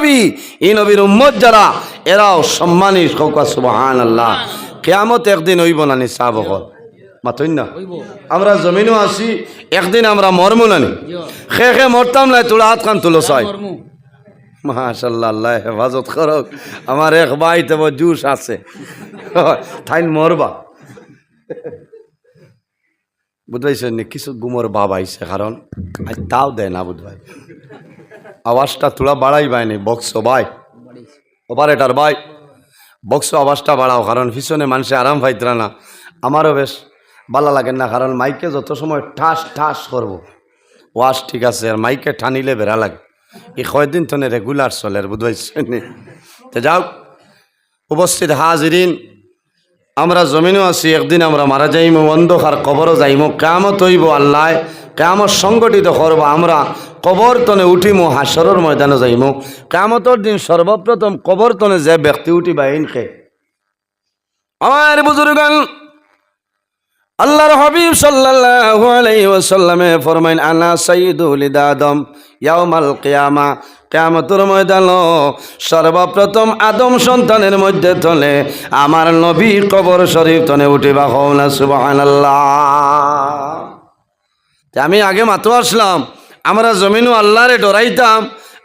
নবী এই নবীর উম্মত যারা এরাও সম্মানী সৌকা সুবাহান আল্লাহ কেয়ামত একদিন হইব না নি চাহ বকল মাতইন না? আমরা জমিনও আছি একদিন আমরা মরমু নানি খে খে মরতাম নাই তোরা হাত কান তুলো চাই মাশাল্লাহ আল্লাহ হেফাজত করক। আমার এক ভাই তো জুস আছে। ঠাইন মরবা। বুঝবাইছেন নি কিছু গুমর বাপ আইছে কারণ তাও দেয় না বুধবাই আওয়াজটা তোলা বাড়াই বাইনি বক্স ভাই। অপারেটার ভাই। বক্স আওয়াজটা বাড়াও, কারণ পিছনে মানুষে আরাম পাইতরা না। আমারও বেশ ভালো লাগে না, কারণ মাইকে যত সময় ঠাস ঠাস করব, ওয়াজ ঠিক আছে, আর মাইকে ঠানিলে বেড়া লাগে। এই কয়দিন তো রেগুলার চলে, আর? তো যাও, উপস্থিত হাজিরিন। আমরা জমিনও আছি, একদিন আমরা মারা যাইমো, অন্ধকার কবরও যাইমো কামত হইব আল্লাহ। কামত সংগঠিত করব আমরা। কবর তনে উঠিমো, হাসরের ময়দানে যাইমো। কামতর দিন সর্বপ্রথম কবর তনে যে ব্যক্তি উঠিবা ইনকে। আমার বুজুর্গান, আল্লাহর হাবিব সাল্লাল্লাহু আলাইহি ওয়াসাল্লামে ফরমাইন, আনা সাইয়্যিদুল আদম ইয়াউমাল কিয়ামা। কিয়ামতের ময়দান সর্বপ্রথম আদম সন্তানের মধ্যে তলে আমার নবী কবর শরীফ তনে উঠিবা হও সুবহানাল্লাহ। আমি আগে মাত্র আসলাম, আমরা জমিনও আল্লাহরে ডরাইতাম,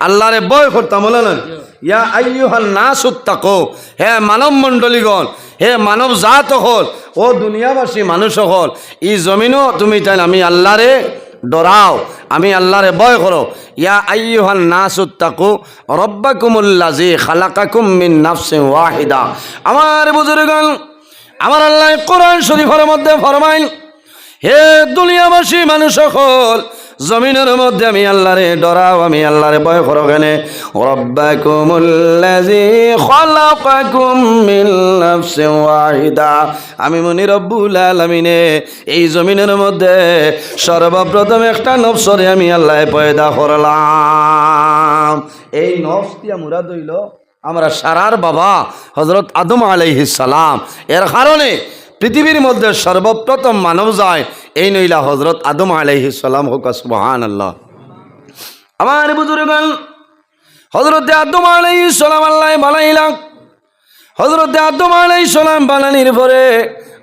আল্লাহরে বয় করতাম, বলে না? ইয়া আইয়ুহান নাসুত্তাকো হে মানব মণ্ডলীগণ হে মানব জাত হল ও দুনিয়াবাসী মানুষ হল ই জমিনও তুমি তাই আমি আল্লাহরে ডরাও, আমি আল্লাহরে বয় করো। ইয়া আইয়ুহান নাসুত্তাকু রব্বাকুমুল্লাজি খালাকাকুম মিন নাফসিন ওয়াহিদা। আমার বুজুর্গণ, আমার আল্লাহ কোরআন শরীফের মধ্যে ফরমাইন হে দুনিয়াবাসী মানুষ সকল, জমিনের মধ্যে আমি আল্লাহরে ডরাও, আমি আল্লাহরে ভয় করো কেনে। আমি মনি রব্বুল আলামিনে, এই জমিনের মধ্যে সর্বপ্রথম একটা নফসরে আমি আল্লাহ পয়দা করলাম। এই নফস দিয়া মুরাদ হইল, আমরা সারার বাবা হজরত আদম আলাইহিস সালাম। এর কারণে পৃথিবীর মধ্যে সর্বপ্রথম মানব যায়, এই নইলা হজরত আদম আলাইহি সালাম হোক সুহান আল্লাহ আমার বুজুরগণ, হজরত আদম আলাই সালাম আল্লাহ বানাইলাম। হজরত আদম আলাই সালাম বানানির পরে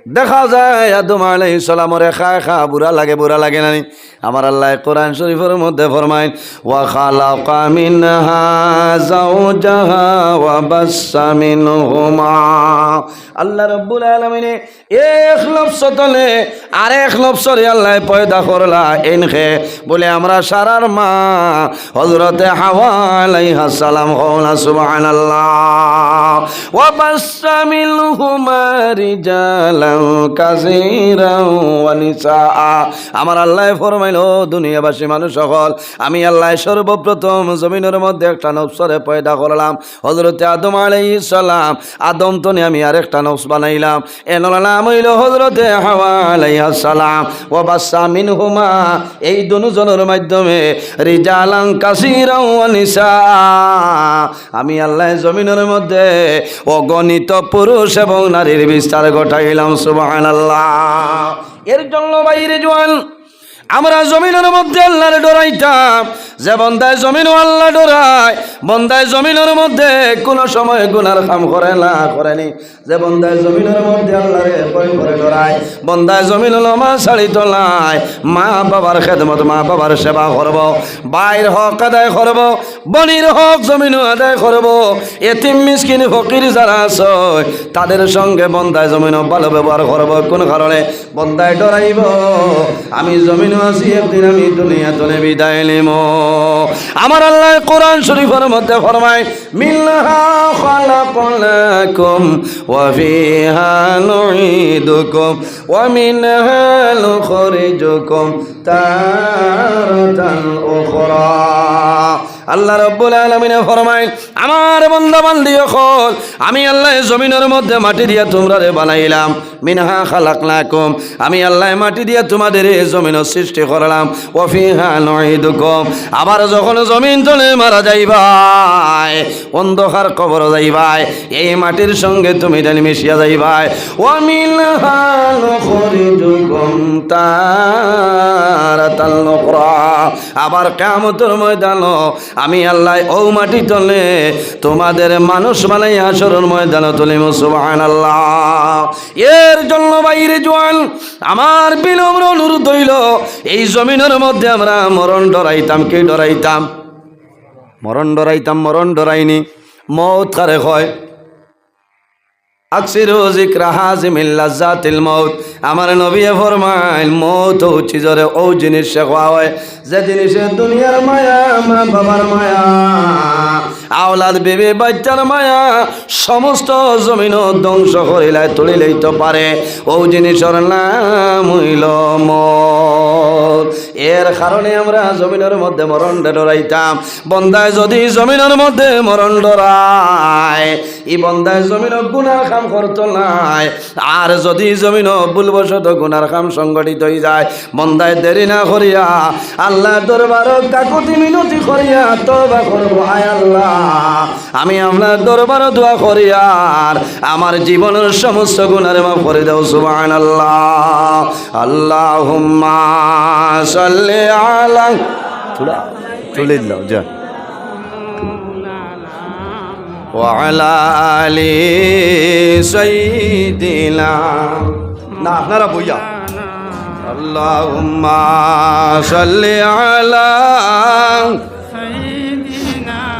দেখা যায়, আদম আলাইহি সালামরে খা খা বুড়া লাগে বুড়া লাগে নানি। আমার আল্লাহ কোরআন শরীফের মধ্যে ফরমাইন ওয়া ওয়া বাসসা মিনহুমা। আল্লাহ রব্বুল আলামিনে এক তলে আর এক আল্লাহ পয়দা করলা, এনখে বলে, আমরা সারার মা হজরতে হাওয়া হওলা সুবহানাল্লাহ। ওয়া বাসসা মিনহুমা রিজালান কাসীরান ওয়া নিসা আমার আল্লাহ ফরমাইলো, দুনিয়াবাসী মানুষ সকল, আমি আল্লাহ সর্বপ্রথম জমিনের মধ্যে একটা নফসরে পয়দা করলাম। হজরতে আদম আলাইহিস সালাম, আদম তো আমি আরেকটা নফস বানাইলাম। এনার নাম হইল হজরতে হাওয়া আলাইহিস সালাম ও বাসা মিনহুমা, এই দুজনের মাধ্যমে রিজালাং কাসীরাও আমি আল্লাহ জমিনের মধ্যে অগণিত পুরুষ এবং নারীর বিস্তার ঘটাইলাম সুবহানাল্লাহ। এর জন্য বাইরে জোয়ান আমরা জমিনের মধ্যে আল্লাহরে ডরাইতাম। যে বন্দায় জমিন আল্লাহ ডরায়, বন্দায় জমিনের মধ্যে কোনো সময় গুনার কাম করে না, করেনি। যে বন্দায় জমিনের মধ্যে আল্লাহরে ভয় করে ডরায়, বন্দায় জমিন হলো মা শাড়ি তোলায়, মা বাবার খেদমত, মা বাবার সেবা করব, বাইর হক আদায় করব, বনির হক জমিন আদায় করব। এতিম, মিসকিন, ফকির যারা আছে, তাদের সঙ্গে বন্দায় জমিন ভালো ব্যবহার করব। কোন কারণে? বন্দায় ডরাইব। আমি জমিন বিদায় নিম। আমার আল্লাহ কোরআন শরীফের মধ্যে ফরমায়, মিল্লাহা খালাকনাকুম ওয়া ফিহা নুঈদুকুম ওয়া মিনহা নুখরিজুকুম আল্লাহ রব্বুল আলামিনে ফরমায়, আমার বান্দা বান্দি হল আমি আল্লাহ জমিনের মধ্যে মাটি দিয়া তোমরা রে বানাইলাম। মিনহা খালাকনাকুম, আমি আল্লাহ মাটি দিয়া তোমাদের এই জমিন সৃষ্টি করলাম। ওফিহা নুঈদুকুম, আবার যখন জমিন তলে মারা যাইবাই অন্ধকার কবর যাইবাই এই মাটির সঙ্গে তুমি জানি মিশিয়া যাইবাই উখরা, আবার কিয়ামতের ময়দান আমি আল্লাহ ও মাটি তলে তোমাদের মানুষ বানাই আসরণ ময়দান তুলি মুসুবান আল্লাহ এর জন্য বাইরে জোয়ান, আমার বিনম্র অনুরোধ হইল, এই জমিনের মধ্যে আমরা মরণ ডরাইতাম, কে ডরাইতাম? মরণ ডরাইতাম, মরণ ডরাইনি, মত কারে হয়? মউত। আমার নবী ফরমাইল মৌত হচ্ছে জরে ও জিনিস শেখা হয়। যে জিনিসের দুনিয়ার মায়া মা বাবার মায়া। আওলাদ বেবি বাচ্চার মায়া সমস্ত জমিন ধ্বংস করিলাই, তুলিলেই তো পারে। ও জিনিসের নাম হইল মত এর কারণে আমরা জমিনের মধ্যে মরণ ডরাইতাম। বন্দায় যদি জমিনের মধ্যে মরণ ডরায় ই বন্দায় জমিন গুনার কাম করতো নাই। আর যদি জমিন ভুলবশত গুনার কাম সংগঠিত হয়ে যায়, বন্দায় দেরি না করিয়া আল্লাহ দরবার কাকুতি মিনতি করিয়া তবা করব। আয় আল্লাহ। আমি আপনার দরবার দোয়া করি আর আমার জীবনের সমস্ত গুণারে মাফ করে দাও সুবান আল্লাহ আল্লাহ সাল্লি আলা থোড়া তুলে দিলাম যা وعلى آل سيدنا না আপনারা বইয়া اللهم صل على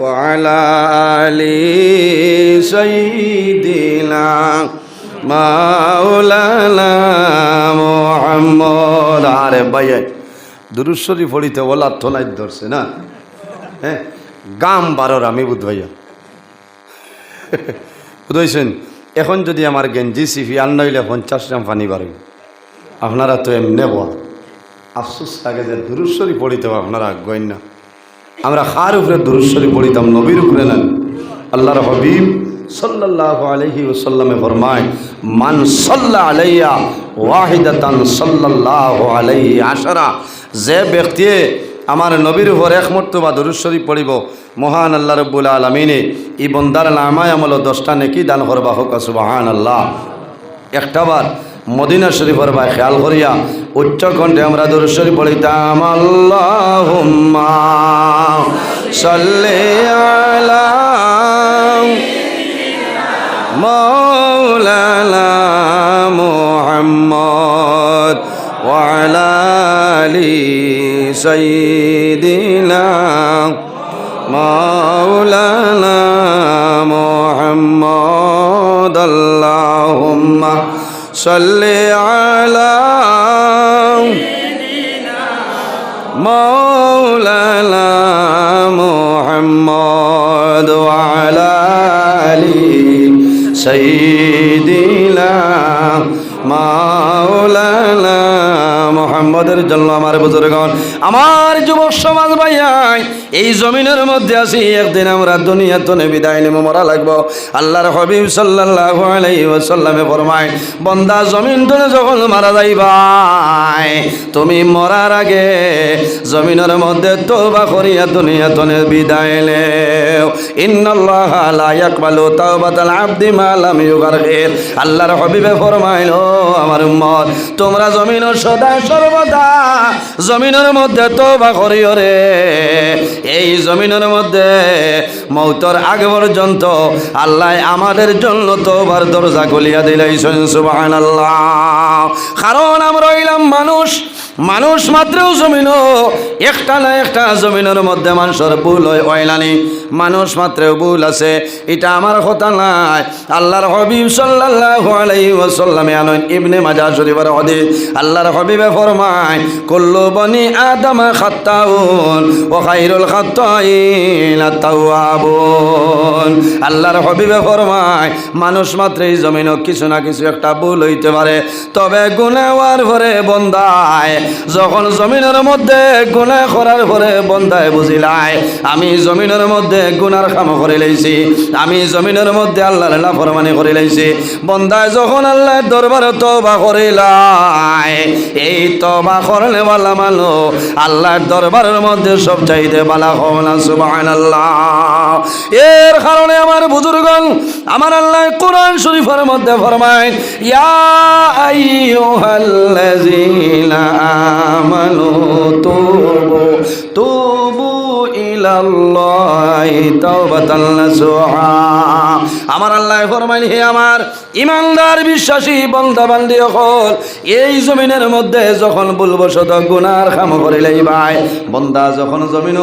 وعلى آل سيدنا মাওলানা মোহাম্মদ আরে ভাইয়া দুরুশ্বরী ফড়িতে ওলার থনাই ধরছে না হ্যাঁ গাম বারোর আমি বুধ ভাইয়া বুঝেছেন এখন যদি আমার গেঞ্জি সিফি আর নইলে পঞ্চাশ গ্রাম পানি বাড়ে আপনারা তো এমনে বল আফসোস লাগে যে দুরুশ্বরী পড়িতে আপনারা আগ্রহী না আমরা খার উপরে দুরুশ্বরী পড়িতাম, নবীর উপরে না। আল্লাহর হবিব সাল্লাহ আলহি ওসাল্লামে ফরমায়, মান সাল্লাহ আলাইয়া ওয়াহিদাতান সাল্লাহ আলাইহি আশারা। যে ব্যক্তি আমার নবীর উপর এক মর্তবা দুরুশ্বরী পড়িব, মহান আল্লাহ রব্বুল আলমিনে ই বন্দার নামায় আমল দশটা নেকি দান করবা হোক সুবাহান আল্লাহ একটাবার মদিনা শরীফর ভাই খেয়াল করিয়া উচ্চকণ্ঠে আমরা দরুশ্বরী পড়িতাম আল্লাহ সাল্লে আলা মৌলানা মোহাম্মদ ওয়ালালি সৈদিনা মৌলানা صل على مولانا محمد وعلى آل سيدنا মাওলানা মোহাম্মদের জন্য আমার বুজুর্গণ আমার যুবক সমাজ ভাইয়াই, এই জমিনের মধ্যে আছি, একদিন আমরা দুনিয়া তো বিদায় নেব মরা লাগবো। আল্লাহর হবিব সাল্লাল্লাহু আলাইহি ওয়াসাল্লামে ফরমায়, বন্দা জমিন তুলে যখন মারা যাইবাই তুমি মরার আগে জমিনের মধ্যে তো তোবা করিয়া দুনিয়া তনে বিদায় নেও। ইন্নাল্লাহ লা ইয়াকবালু তাওবাতাল আবদি মা লাম ইউগারগির আল্লাহর হবিবে ফরমাইলো আমার উম্মত, তোমরা জমিনের সদা সর্বদা জমিনের মধ্যে তোবা করিও রে। এই জমিনের মধ্যে মৌতর আগে পর্যন্ত আল্লাহ আমাদের জন্য তোবার দরজা গলিয়া দিলাইছেন আল্লাহ কারণ আমরা রইলাম মানুষ মানুষ মাত্রেও জমিন একটা না একটা জমিনের মধ্যে মানুষের ভুল হয় ওইলানি মানুষ মাত্রেও ভুল আছে, এটা আমার কথা নাই আল্লাহর হবিব সাল্লাল্লাহু আলাইহি ওয়াসাল্লামে আনন, ইবনে মাজাহ শরীফের হাদিস। আল্লাহর হবিবে ফরমায়, কুল্লু বনি আদম খাত্তাউন ও খাইরুল খাত্তাইন আল্লাহর হবিবে ফরমায়, মানুষ মাত্রই জমিন কিছু না কিছু একটা ভুল হইতে পারে, তবে গুনাওয়ার ভরে বন্দায় যখন জমিনের মধ্যে গুণা করার পরে বন্ধায় বুঝিলাই আমি জমিনের মধ্যে গুনার কাম করে লাইছি, আমি জমিনের মধ্যে আল্লাহর লাফরমানি করে লাইছি। বন্ধায় যখন আল্লাহর দরবার তবা করিলাই এই তবা করলে বালা মানো আল্লাহর দরবারের মধ্যে সব চাইতে বালা হওয়া সুবহানাল্লাহ। এর কারণে আমার বুজুর্গন আমার আল্লাহ কোরআন শরীফের মধ্যে ফরমায়, ইয়া আইয়ুহাল্লাযীনা আমানু তুবু তুবু আমার আল্লাহ ফরমাইল হে আমার ইমানদার, বিশ্বাসী বন্দা বান্দি হল এই জমিনের মধ্যে যখন ভুলবশত গুনার খাম করিলেই ভাই বন্দা যখন জমিন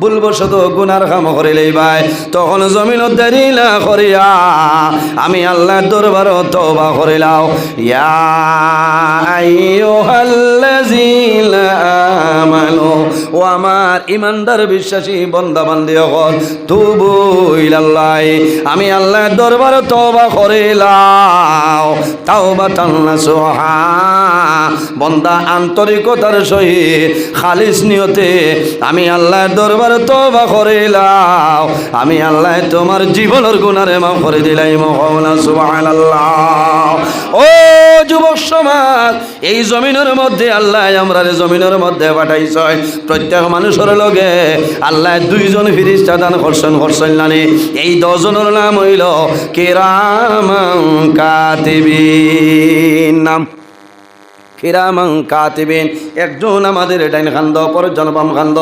ভুলবশত গুনার খাম করিলেই ভাই তখন জমিন দেরি না করিয়া আমি আল্লাহর দরবার তবা করিলাও ইয়া আইয়ুহাল্লাযীনা আমানু ও আমার ইমানদার বিশ্বাসী বন্দা বান্দি হল তুবু ইলাল্লাহ, আমি আল্লাহর দরবার তবা করিলাও তাওবা তান্না সোহা বন্দা আন্তরিকতার সহিত, খালিস নিয়তে আমি আল্লাহর দরবার তবা করিলাও আমি আল্লাহ তোমার জীবনের গুণারে মাফ করে দিলাই মহনা সুবহানাল্লাহ। ও যুবক সমাজ, এই জমিনের মধ্যে আল্লাহ আমরা জমিনের মধ্যে পাঠাইছ প্রত্যেক মানুষের লগে আল্লাহ দুইজন ফিরিস্তা দান করছেন করছেন নানি। এই দশজনের নাম হইল কেরাম কাতিবিন। নাম? কিরামাং কাতিবিন। একজন আমাদের ডাইন খান্দ পরজন বাম খান্দ।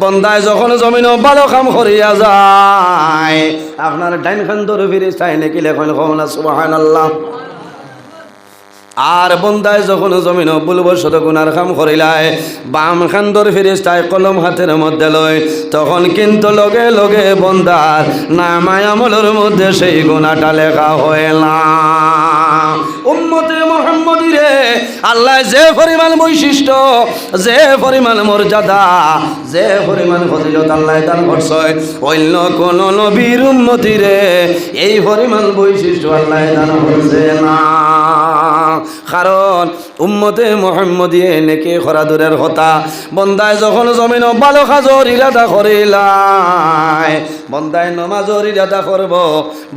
বন্দায় যখন জমিন ভালো কাম করিয়া যায়, আপনার ডাইন খান্দর ফিরিস্তায় নাকি লেখন কমনা সুবহানাল্লাহ। আর বন্দায় যখন জমিন বলব শত গুনার কাম করিলায়, বাম খান্দর ফিরিস্তায় কলম হাতের মধ্যে লয়, তখন কিন্তু লগে লগে বন্দার নামায় আমলের মধ্যে সেই গুণাটা লেখা হয় উম্মতে মোহাম্মদী আল্লাহ যে পরিমাণ বৈশিষ্ট্য, যে পরিমাণ মর্যাদা, যে পরিমাণ ফজিলত আল্লাহ দান করছে, অন্য কোন নবীর উম্মতি রে, এই পরিমাণ বৈশিষ্ট্য আল্লাহ দান করছে না। কারণ উম্মতে মোহাম্মদিয়ে নেকে খরা দূরের কথা বন্দায় যখন জমিন ভালো খাজর ইরাদা করিলাই, বন্দায় নমাজর ইরাদা করব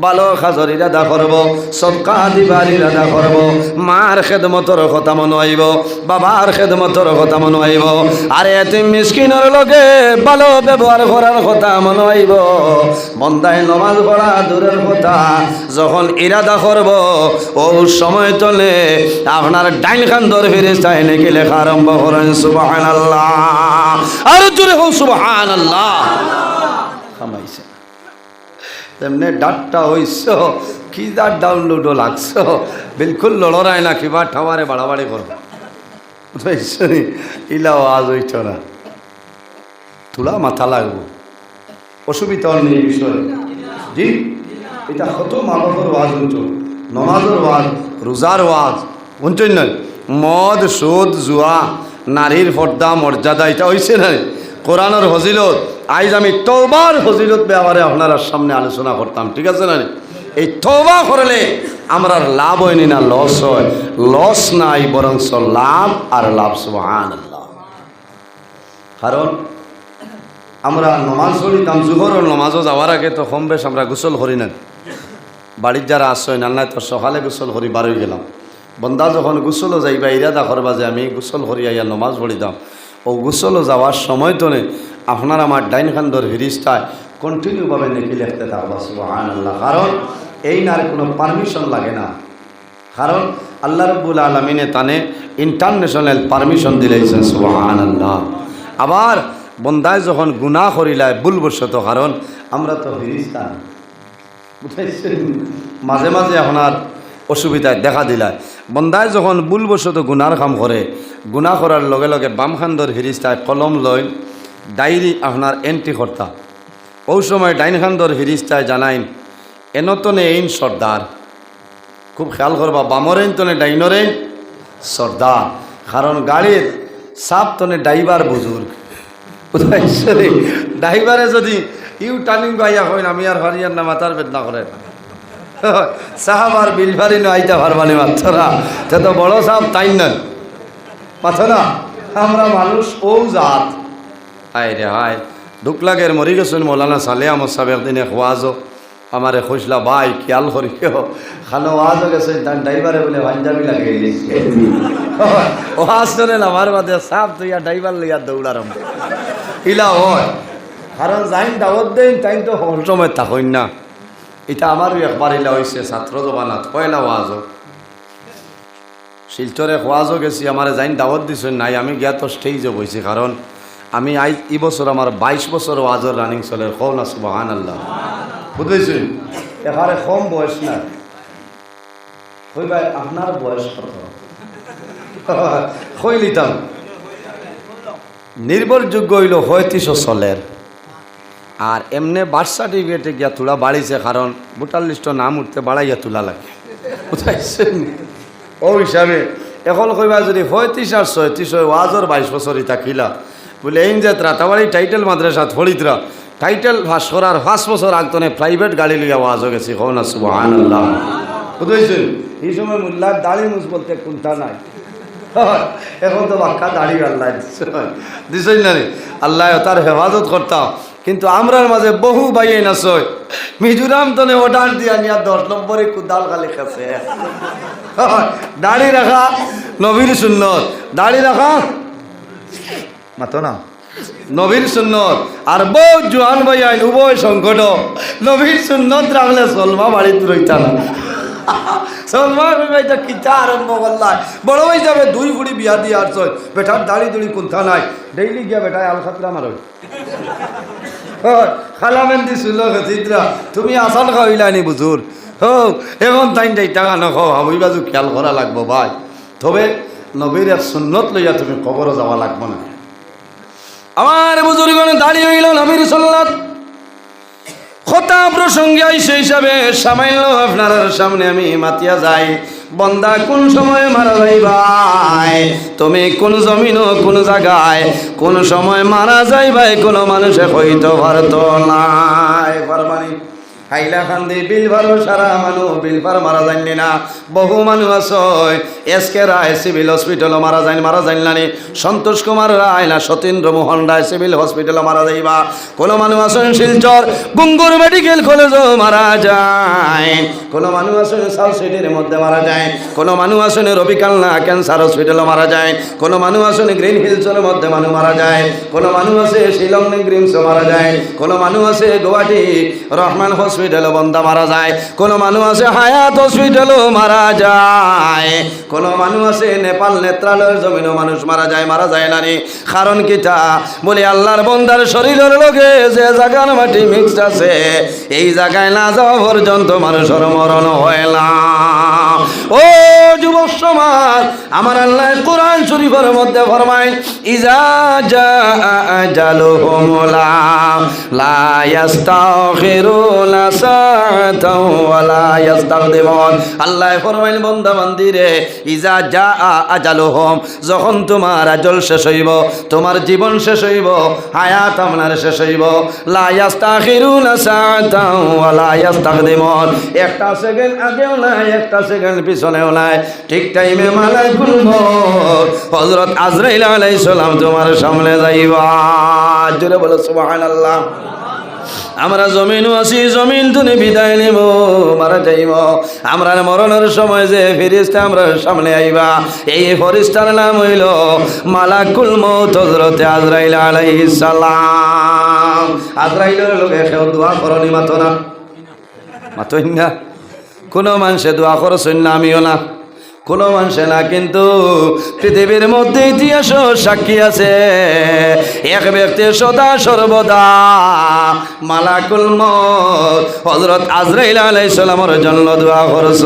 ভালো খাজর ইরাদা করব সবকা দিবার ইরাদা করব, মার খেদমতর কথা মনে আইব বাবার খেদমতর কথা মনে আইব আরে এতে মিসকিনের লগে ভালো ব্যবহার করার কথা মনে আইব বন্দায় নমাজ পড়া দূরের কথা, যখন ইরাদা করব, ও সময় তলে আপনার ডাইন খান দর ফিরে চাই নাকি লেখা আরম্ভ করেন সুবাহান আল্লাহ আর জোরে হোক সুবাহান আল্লাহ খামাইছে তেমনি ডাটটা হইছ, কি দার ডাউনলোডও লাগছ, বিলকুল লড়াই না, কিবা ঠামারে বাড়াবাড়ি করো ইলাও আজ হইছ না। তুলা মাথা লাগবো। অসুবিধা নেই বিষয়ে। জি? এটা কত মানবের ওয়াজ হইতো নমাজের ওয়াজ, রোজার ওয়াজ বুঝছেন না মদ, সুদ, জুয়া, নারীর পর্দা মর্যাদা, এটা হয়েছে না কোরআনের ফজিলত। আইজ আমি তৌবার ফজিলত ব্যাপারে আপনার সামনে আলোচনা করতাম, ঠিক আছে না এই তৌবা করলে আমরা লাভ হয়নি না, লস হয়। লস নাই বরং লাভ আর লাভ আল্লাহ কারণ আমরা নমাজ পড়িতাম জুহরের নমাজও যাওয়ার আগে তো কম বেশ আমরা গোসল করি না বাড়ির যারা আসছেন আল্লাহ তো সকালে গোসল করি, বারোই গেলাম। বন্দা যখন গোসলও যাইবা, ইরাদা করবা যে আমি গোসল করি, আইয়া নমাজ পড়িতাম ও গোসলও যাওয়ার সময় তো আপনার আমার ডাইন খান্দর হিরিস্তায় কন্টিনিউভাবে নেকি লিখতে থাকবা আল্লাহ কারণ এই নার কোনো পারমিশন লাগে না। কারণ আল্লাহ রব্বুল আলমিনে তানে ইন্টারন্যাশনাল পারমিশন দিলেছেন সুবাহান আল্লাহ আবার বন্দায় যখন গুণা করিলায়, ভুলবশত, কারণ আমরা তো বুঝাইছেন? মাঝে মাঝে আপনার অসুবিধায় দেখা দিলায়। বন্দায় যখন ভুলবশত গুনার কাম করে গুণা করার লগে লগে বামখান্দর ফিরিস্তায় কলম লয় ডায়েরি আপনার এন্ট্রি কর্তা ওই সময় ডাইনখান্দর ফিরিস্তায় জানাইন, এনতনে এইন সর্দার খুব খেয়াল করবা বামরেন তনে ডাইনরেন সর্দার কারণ গাড়ির সাপ তনে ড্রাইভার বুজুর্গ ড্রাইভারে যদি ইউ টার্নিং বাইয়া হয় আমি আর হরিয়ার না মাথার বেদনা করে সাহাব আর বিলভারি না আইতা ভারবানি মাত্রা। তে তো বড় সাহাব তাই নয়। মাথা না আমরা মানুষ ও জাত। হায় রে হায় ঢুকলাগের মরি গেছেন মৌলানা সালে আমার সাহেব একদিনে খোয়াজো আমারে খুঁজলা, ভাই, খেয়াল করিও খানো ওয়াজও গেছে, তার ড্রাইভারে বলে, পাঞ্জাবি লাগে ওয়াজ শোনেন আমার বাদে সাপ তুইয়া ড্রাইভার লইয়া দৌড়ারম ইলা হয়, কারণ যাইন দাওয়াত দেন তাই তো সময় থাকইন না। এটা আমারও একবার ইলা হয়েছে ছাত্র জবানাত পয়লা ওয়াজও শিলচরে খোয়াজও গেছি, আমার যাইন দাওয়াত দিছেন, নাই, আমি গিয়া তো স্টেজও বইছি, কারণ আমি আই এই বছর আমার বাইশ বছর ওয়াজর রানিং চলে, কও না সুবাহান আল্লাহ বুঝেছেন? এবারে কম বয়স না। কই ভাই, আপনার বয়স কত? কই লিতাম? নির্ভরযোগ্য হইল পঁয়ত্রিশশো চলের আর এমনি বার্থ সার্টিফিকেটে গিয়া তোলা বাড়িছে, কারণ ভোটার লিস্ট নাম উঠতে বাড়াইয়া তোলা লাগে। বুঝাইছেন ও হিসাবে, এখন কইবা যদি পঁয়ত্রিশ আর ছয়ত্রিশ হয় ওয়াজর বাইশ বছরই থাকিলা। বলে এই যে এই টাইটেল মাদ্রাসা থড়িতরা টাইটেল ভাস করার পাঁচ বছর আগতনে প্রাইভেট গাড়ি লইয়া ওয়াজও গেছি, কও না সুবহান আল্লাহ বুঝেছেন এই সময় মোল্লার দাড়ি মুজ বলতে কোনটা নাই। এখন তো বাক্কা দাড়ি আল্লাহ দিছই না আল্লাহ তার হেফাজত করতাম কিন্তু আমরার মাঝে বহু বাইয়ে নাচয় মিজোরাম তনে অর্ডার দিয়া নিয়া দশ নম্বরে কুদাল খালি খাসে দাড়ি রাখা, নবীর সুন্নত। দাড়ি রাখা, মাতো না। নবীর সুন্নত। আর বউ জোয়ান ভাই আইন, উভয় সংকট। নবীর সুন্নত রাখলে সলমা বাড়িতে রইতা না সলমা ভাইটা কিতা আরম্ভ করলাই বড় ভাই যাবে, দুই কুড়ি বিয়া দিয়ে চল বেটার দাড়ি দুড়ি কুন্থা নাই। ডেইলি গিয়া বেটায় আল খাতরা মারো খালামেন দিছিল চিত্রা। তুমি আসাল খাওয়াইলা নি বুঝুর হোক এখন তাই যাই টাকা নখাও। হাবুই বাজু খেয়াল করা লাগবো, ভাই। তবে নবীর এক সুন্নত লইয়া তুমি কবরও যাওয়া লাগবো না। আমার বুজুর্গনে দাঁড়িয়ে হইল নবীর সুন্নত খোতা প্রসঙ্গে আইসে হিসাবে সামান্য আপনার সামনে আমি মাতিয়া যাই। বন্দা কোন সময় মারা যাই ভাই? তুমি কোন জমিন কোন জায়গায়? কোন সময় মারা যাই ভাই? কোন মানুষে হইতো ভারত নাই। হাইলা খান্দি, বিল ভালো সারা মানু বিল ভার মারা যায়নি না বহু মানুষ আছে। এসকে রায় সিভিল হসপিটালও মারা যায় মারা যায় সন্তোষ কুমার রায় না সতীন্দ্র মোহন রায় সিভিল হসপিটালও মারা যাইবা। কোনো মানুষ আছেন শিলচর, গুঙ্গুর মেডিকেল কলেজও মারা যায় কোনো মানুষ আছেন সাউথ সিটির মধ্যে মারা যায় কোনো মানুষ আছেন রবিকালনা ক্যান্সার হসপিটালও মারা যায় কোনো মানুষ আছেন গ্রিন হিলসের মধ্যে মানুষ মারা যায় কোনো মানুষ আছে শিলং গ্রিমসও মারা যায় কোনো মানুষ আছে গুয়াহাটি রহমান হসপিটালও বন্ধা মারা যায়। কোনো মানুষ আছে হায়াত হসপিটালও মারা যায়। কোনো মানুষ আছে নেপাল নেত্রালয়ের জমিনও মানুষ মারা যায় মারা যায় না রে। কারণ কিটা বলে আল্লাহর বন্দার শরীরের লোকে যে জায়গার মাটি মিক্সড আছে, এই জায়গায় না যাওয়া পর্যন্ত মানুষের মরণ হয় না। ও যুবক সমাজ, আমার আল্লাহ কোরআন শরীফের মধ্যে ফরমায়, ইজা জা আজালুহুম লা লা আল্লাহ ইজা যখন তোমার আজল শেষ হইব, তোমার জীবন শেষ হইব, হায়াত শেষ হইব। লা একটা সেকেন্ড আগেও নাই, একটা সেকেন্ড পিছনেও নাই। ঠিক টাইমে মালাকুল মউত হযরত আজরাইল তোমার সামনে যাইবা। জোরে বলো, সুবহানাল্লাহ। আমরা জমিনও আছি, জমিন তুমি বিদায় নিব মারা যাইব আমরা মরণের সময় যে ফিরিস্তা আমরা সামনে আইবা, এই ফরিস্তার নাম হইল মালাকুল মৌত হজরতে আজরাইল আলাইহিস সালাম। আজরাইলের লোকে কেউ দোয়া করনি, মাতো না। মাতই না। কোনো মানুষে দোয়া করছেন না, আমিও না। কোনো মানুষে না, কিন্তু পৃথিবীর মধ্যে ইতিহাস সাক্ষী আছে। এক ব্যক্তি সদা সর্বদা মালাকুল মত হজরত আজরাইল আলাই সালামর জন্য দোয়া করছ।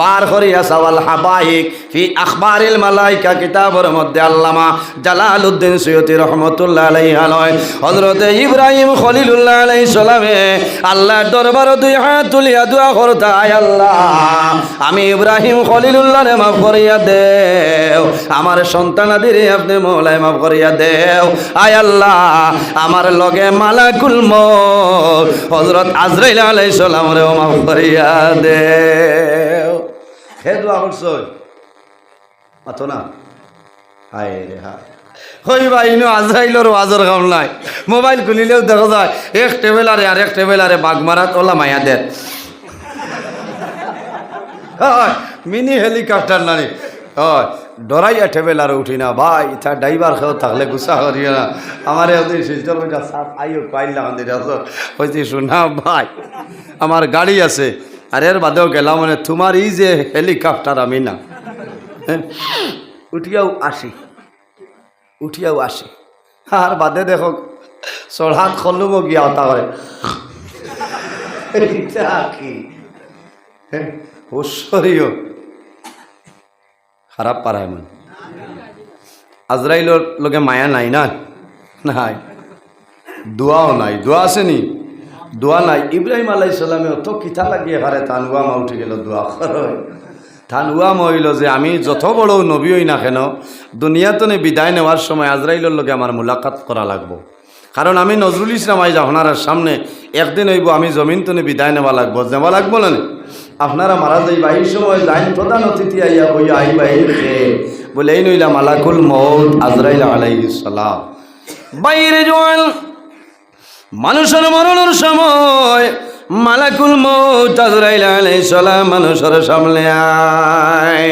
বার করিয়া সাওয়াল হাবাইক ফি আখবারিল মালাইকা কিতাবের মধ্যে আল্লামা জালাল উদ্দিন সৈয়দি রহমতুল্লাহ আলাই আলয়। হজরতে ইব্রাহিম খলিলুল্লাহ আলাই সালামে আল্লাহর দরবার দুই হাত তুলিয়া দোয়া করতা আয় আল্লাহ। আমি ইব্রাহিম খলিলুল্লাহ রে মাফ করিয়া দেও। আমার সন্তানাদের আপনি মৌলায় মাফ করিয়া দেও। আয় আল্লাহ, আমার লগে মালাকুল মত হজরত আজরাইল আলাই সালাম রেও মাফ করিয়া দেও। হে দোয়া করছই মাথো না? হায় রে হায়। হই ভাই, ইনো আজরাইলর ওয়াজর কাম নাই। মোবাইল খুলিলেও দেখা যায়, এক টেবিল আরে এক টেবিল আরে বাঘ মারা তোলা মায়া দেন। মিনি হেলিকপ্টার নানি। হয়। ডরাইয়া টেবিল আর উঠি না। ভাই ইথা ড্রাইভার খেয়েও থাকলে গুসা করিও না। আমার ওদের শোনা ভাই আমার গাড়ি আছে। আর এর বাদেও গেলাম মানে তোমার এই যে হেলিকপ্টার আমি না। হ্যাঁ, উঠিয়াও আসি। উঠিয়াও আসি। আর বাদে দেখো চড়াত খলুমো গিয়া করে এটা কি? হ্যাঁ, ঐশ্বরীয় খারাপ পারায় মানে। আজরাইলর লোকে মায়া নাই না? নাই। দোয়াও নাই। দোয়া আসেনি দোয়া নাই। ইব্রাহিম আলাই সাল্লামে অত কিতা লাগিয়ে হারে তানুয়া মা উঠে গেল দোয়া করয় থানুয়া মহিল যে আমি যত বড় নবী হই না কেন দুনিয়াতনে বিদায় নেওয়ার সময় আজরাইলের লগে আমার মোলাকাত করা লাগবো। কারণ আমি নজরুল ইসলাম আইজ আপনার সামনে একদিন হইব আমি জমিন তনে বিদায় নেওয়া লাগবো। নেওয়া লাগবো নি? আপনারা মারা যাইবা, এই সময় লাইন প্রধান অতিথি আইয়া হইয়া আইবা, এই। বলে, এই নইলা মালাকুল মৌত আজরাইল আলাইহিস সালাম। বাইরে জোয়াল মানুষের মরণের সময় মালাকুল মৌত আজরাইল আলাইহিস সালাম মানুষের সামনে আয়।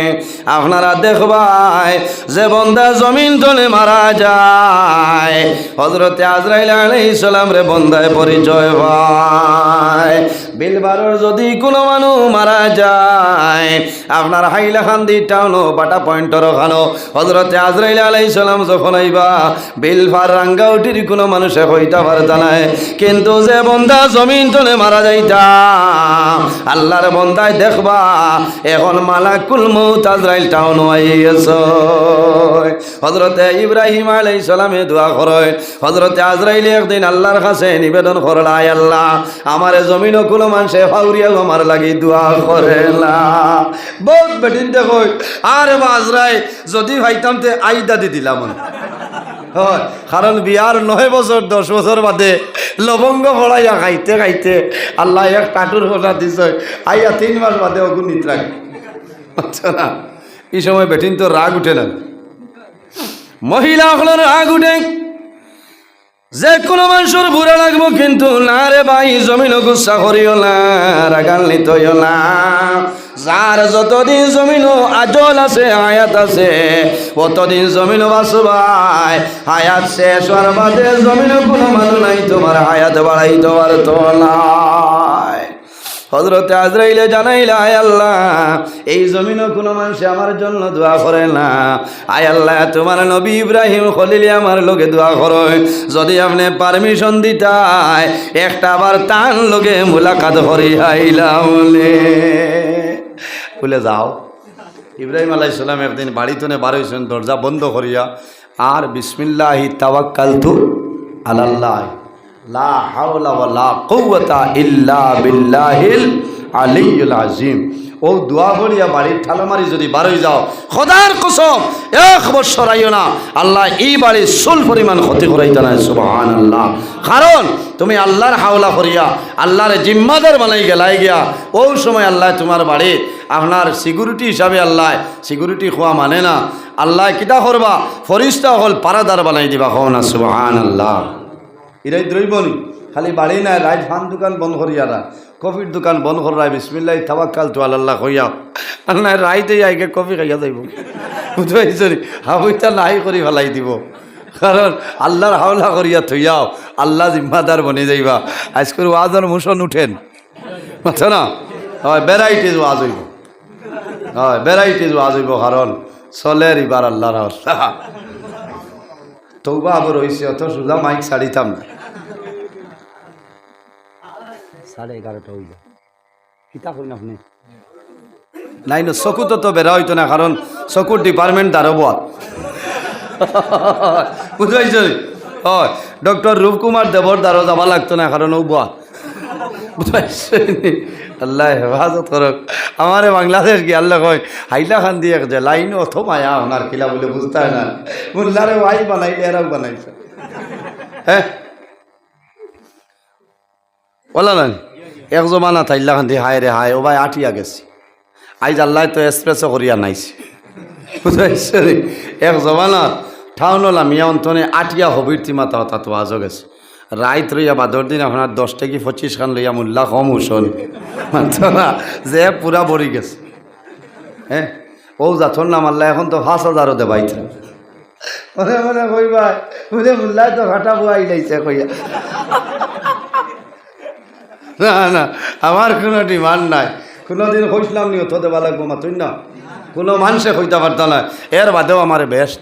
আপনারা দেখবাই যে বন্দা জমিন তলে মারা যায়। হজরতে আজরাইল আলাইহিস সালাম রে বন্দায় পরিচয় পায়। বিলবারর যদি কোনো মানুষ মারা যায়, আপনার হাইলাখান্দি টাউনো বাটা পয়েন্টর খানো। হজরতে আজরাইল আলাইহিস সালাম যখন আইবা বিলফার রাঙ্গাউটির কোনো মানুষে হইতা পারতা নাই কিন্তু যে বন্দা জমিন তলে মারা যাইতা, আল্লাহর বন্দায় দেখবা, এখন মালাকুল মৌত আজরাইল টাউন আইয়াছ। হজরতে ইব্রাহিম আলাইহিস সালামে দোয়া করেন হজরতে আজরাইল একদিন আল্লাহর কাছে নিবেদন করলা আল্লাহ, আমার জমিন কোনো মানুষে ফাউরিয়া আমার লাগি দোয়া বহুত বেটিন আরে বা আজরাইল যদি ভাইতাম তে দিলাম। কারণ বিয়ার নয় বছর দশ বছর বাদে লবঙ্গ ফলাইয়া খাইতে খাইতে আল্লাহ এক কাটুর ফোটা দিছ। আইয়া তিন মাস বাদে অগুন নিত্রাগ আচ্ছা না, এই সময় বেটিন তো রাগ উঠে না? মহিলা হলের রাগ উঠে। যে কোনো মানুষের বুড়া লাগবো কিন্তু না রে ভাই জমিন গুসা করিও না, রাগান্বিত হইও না। যার যতদিন জমিন আজল আছে, আয়াত আছে, অতদিন জমিন বাসবাই আয়াত শেষ হওয়ার বাদে জমিন কোনো মানুষ নাই, তোমার হায়াত বাড়াইতে পারতো নাই হজরতে আজরাইলে জানাইলে, আয় আল্লাহ, এই জমিনও কোনো মানুষ আমার জন্য দোয়া করে না। আয় আল্লাহ, তোমার নবী ইব্রাহিম খলিলে আমার লোকে দোয়া করো। যদি আপনি পারমিশন দিতাই, একটা আবার তান লোকে মুলাকাত করি আইলাম বলে, যাও। ইব্রাহিম আলাই সাল্লাম একদিন বাড়িতে বারোইছেন দরজা বন্ধ করিয়া, আর বিসমিল্লাহি তাওয়াক্কাল তু আলাল্লাহ। লা হাওলা ওয়া লা কুওয়াতা ইল্লা বিল্লাহিল আলিয়্যুল আযীম। ও দোয়া করিয়া বাড়ির ঠালামারি যদি বারোই যাও, খোদার কসম, এক বছর আইও না, আল্লাহ এই বাড়ির সুল পরিমাণ ক্ষতি করাইতে না সুবহান আল্লাহ কারণ তুমি আল্লাহর হাওলা করিয়া, আল্লাহর জিম্মাদার বানাই গেলাই গিয়া, ও সময় আল্লাহ তোমার বাড়ির আপনার সিকিউরিটি হিসাবে আল্লাহ, সিকিউরিটি খোয়া মানে না। আল্লাহ কিতা করবা? ফরিস্তা হল পারাদার বানাই দিবা, হও না সুবহান আল্লাহ এরাই দ্রৈবনি খালি বাড়ি নাই রাইট ফান দোকান বন্ধ করিয়ারা কফির দোকান বন্ধ করাই বিসমিল্লাহ তাবাক্কাল তো আল্লাহ কইয়া। আল্লাহ রাইতে আইকে কফি খাইয়া যাইব। বুঝবাইছি হাবইটা নাই করি ফেলাই দিব। কারণ আল্লাহর হাওলা করিয়া থইয়াও, আল্লাহ জিম্মাদার বনে যাইবা। আজকের ওয়াজর মুসন উঠেন। মাথা না? হয়, ভ্যারাইটিজ ওয়াজ হইব। হয়, ভ্যারাইটিজ ওয়াজ হইব, কারণ চলের ইবার আল্লাহর হাওলা। তৌবা আবার হয়েছে অত সোজা মাইক ছাড়িতাম না। সাড়ে এগারোটা হইল। কিতা করেন আপনি? নাই না চকু তো তো বেড়া হইতো না কারণ চকুর ডিপার্টমেন্ট দাঁড়াবো বুঝতে পারছি হয় ডক্টর রূপকুমার দেবর দ্বারা যাবা লাগতো না কারণ ও বুয়া আল্লাহ হেফাজত করক। আমারে বাংলাদেশ কি আল্লাহ কয়, হাইলা খান দিয়ে যে লাইন অথ মায়া ওনার কিলা বলে বুঝতে না। মুল্লারে ওয়াই বানাইলে এরাও বানাইছে। হ্যাঁ বলা না এক জমানা থাইলা খান দিয়ে, হায় রে হায়, ও ভাই আটিয়া গেছি। আইজ আল্লাহ তো এক্সপ্রেসও করিয়া নাইছে। বুঝাইছে? এক জমানাত ঠাউনলা মিয়া অন্তনে আটিয়া হবির তিমা তাও তা তো আজও গেছে। রাইত রইয়া বাদর দিন আপনার দশ থেকে পঁচিশ খান লইয়া মোল্লা কম হুসন যে পুরা বড়ি গেছে। হ্যাঁ? ও যাথর না আল্লাহ এখন তো পাঁচ হাজারও দেবাইছে মনে মনে কইবা বুঝে মোল্লাই তো ঘাটা বুয়াই লাইছে কইয়া। না না, আমার কোনো ডিমান্ড নাই। কোনোদিন কইসলাম নি অত দেবা লাগবো মাতুই না। কোনো মানুষে কইতে পারত না। এর বাদেও আমার বেশ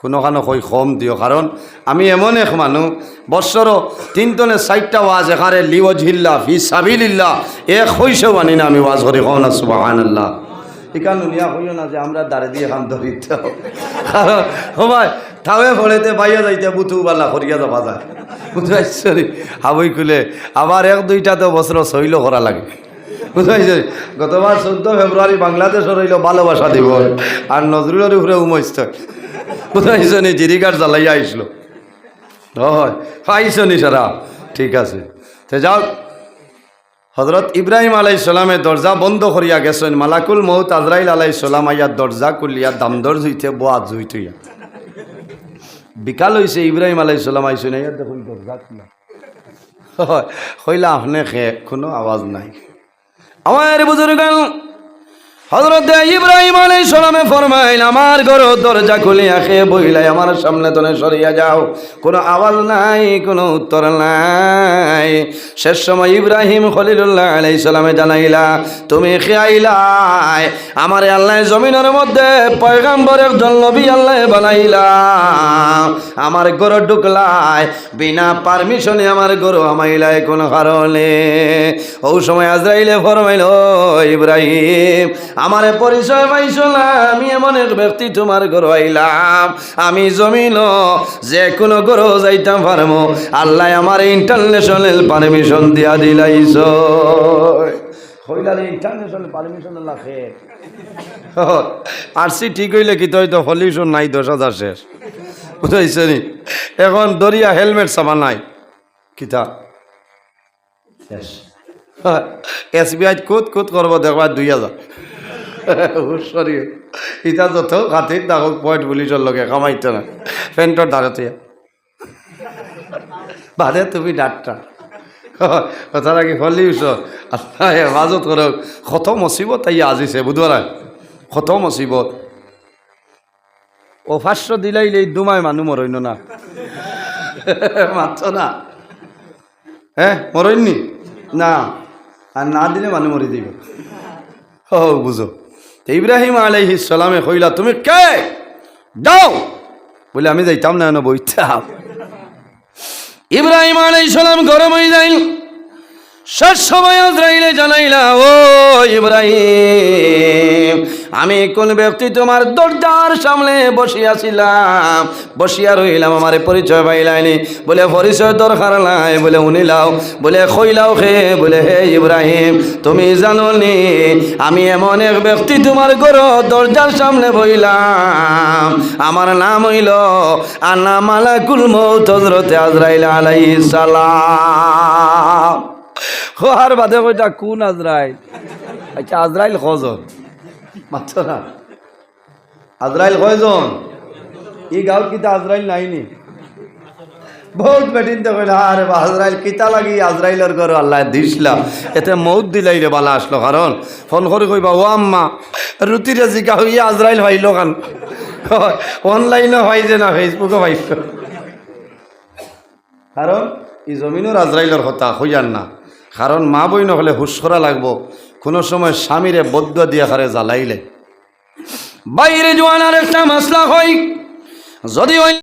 দে কোনোখানো কই কম দিও কারণ আমি এমন এক মানুষ বৎসরও তিনটনে চারটা ওয়াজ এখানে লিও ঝিল্লা ফি সাবিল্লা এক হইসেও মানি না আমি ওয়াজ করি কম না সুবাহান আল্লাহ ইকান নিয়া হইও না যে আমরা দাঁড়ে দিয়ে খান ধরিতে কারণ সবাই থাবে ফলেতে বাইয়া যাইতে বুথু বালা করিয়া যাবা যায়। বুঝাইছি হাবই খুলে আবার এক দুইটা তো বছর শৈল করা লাগে। বুঝাইছে গতবার চোদ্দ ফেব্রুয়ারি বাংলাদেশের হইল ভালোবাসা দিব আর নজরুলের উপরে উমস্ত বুঝাইছে নি জিরিকার জ্বালাইয়া আইসলো। হয় পাইছ নি সারা। ঠিক আছে। তে যাও। হজরত ইব্রাহিম আলাই সালামে দরজা বন্ধ করিয়া গেছেন। মালাকুল মৌত আজরাইল আলাই সালাম আইয়া দরজা কুলিয়া দামদর জুইতে বোয়া জুইতুইয়া। বিকাল হয়েছে ইব্রাহিম আলাই সালাম আইসেন আইয়া দেখুন, দরজা খুলা। হয়, কইলা, আপনি খে, কোনো আওয়াজ নাই। আমার বুজুর্গ হজরত ইব্রাহিম আলাই সালামে ফরমাইল, আমার ঘর দরজা খুলিয়া খেয়ে বইলাই আমার সামনে তনে সরিয়া যাও। কোনো আওয়াজ নাই, কোনো উত্তর নাই। শেষ সময় ইব্রাহিম খলিলুল্লাহ আলাই সালামে জানাইলা, তুমি খেয়াইলাই, আমার আল্লাহ জমিনের মধ্যে পয়গাম্বর একজন নবী আল্লাহ বানাইলা। আমার ঘর ঢুকলাই, বিনা পারমিশনে আমার গরু আমাইলাই, কোনো কারণে। ও সময় আজরাইলে ফরমাইল, "ও ইব্রাহিম আমারে পরিচয় পাইছ না আমি এমন এক ব্যক্তি তোমার গরু আইলাম। আমি জমিন যে কোনো গরু যাইতাম পারব আল্লাহ আমার ইন্টারন্যাশনাল পারমিশন দিয়া দিলাইছ। হইলালে ইন্টারন্যাশনাল পারমিশন লাখে আরসি ঠিক হইলে কি তো হয়তো পলিউশন নাই দশ হাজার শেষ। বুঝাইছে নি? এখন দরিয়া হেলমেট সামা নাই। কিতা? এস বি আই কুত কুত করব দেখবা দুই হাজার। সরি ইটা যত হাতির দাগক পয়েন্ট পুলিশের লগে, কামাইতে না। পেন্টর দাঁড়াতে বাদে তুমি ডাক্তার কথা রাখি পলিউশন আল্লাহ হেফাজত করক কত মুসিবত তাই আজিছে বুধবার কত মুসিবত ও ফার্স্ট দিলাইলে দুমায় মানুষ মরইন না। মাত্র না। হ্যাঁ মরইননি না? আর না দিলে মানুষ মরি দিব। ও বুঝো তো ইব্রাহিম আলাইহি সালামে কইলা, তুমি কে? যাও বলে, আমি যাইতাম না বইতাম ইব্রাহিম আলহ সালাম গরম হয়ে যাইল। শেষ সময় আজরাইলে জানাইলা, ও ইব্রাহিম, আমি কোন ব্যক্তি তোমার দরজার সামনে বসিয়াছিলাম বসিয়া রইলাম, আমার পরিচয় পাইলাইনি। বলে, পরিচয় দরকার নাই। বলে উনিলাও বলে খইলাও খে বলে, হে ইব্রাহিম, তুমি জানো নি আমি এমন এক ব্যক্তি তোমার ঘর দরজার সামনে বইলাম। আমার নাম হইল আনা মালাকুল মৌত হজরতে আজরাইল আলাইহিস সালাম। আর বাদে কইটা কোন আজরাইল? আচ্ছা আজরাইল কজন মাত্র আজরাইল কয়জন? ই গাঁৱত কিতা আজরাইল নাইনি। বহুত বেটিন তো কইলা, আরে বা, আজরাইল কিতা লাগি আজরাইলের ঘর আল্লাহ দিসলা এতে মৌত দিলাই রে বালা আসলো কারণ ফোন করে কইবা, ও আম্মা রুটিরে জিকা হইয়া আজরাইল ভাইলো কান। অনলাইনে ভাই যে না ফেসবুকে ভাইল কারণ ই জমিনের আজরাইলের কথা হইয়ার না। কারণ মা বই নহলে হুশ লাগবো। কোনো সময় স্বামীরে বদ্ধ দিয়া হারে জ্বালাইলে। বাইরে জোয়ানার একটা মাসলা হয় যদি ওই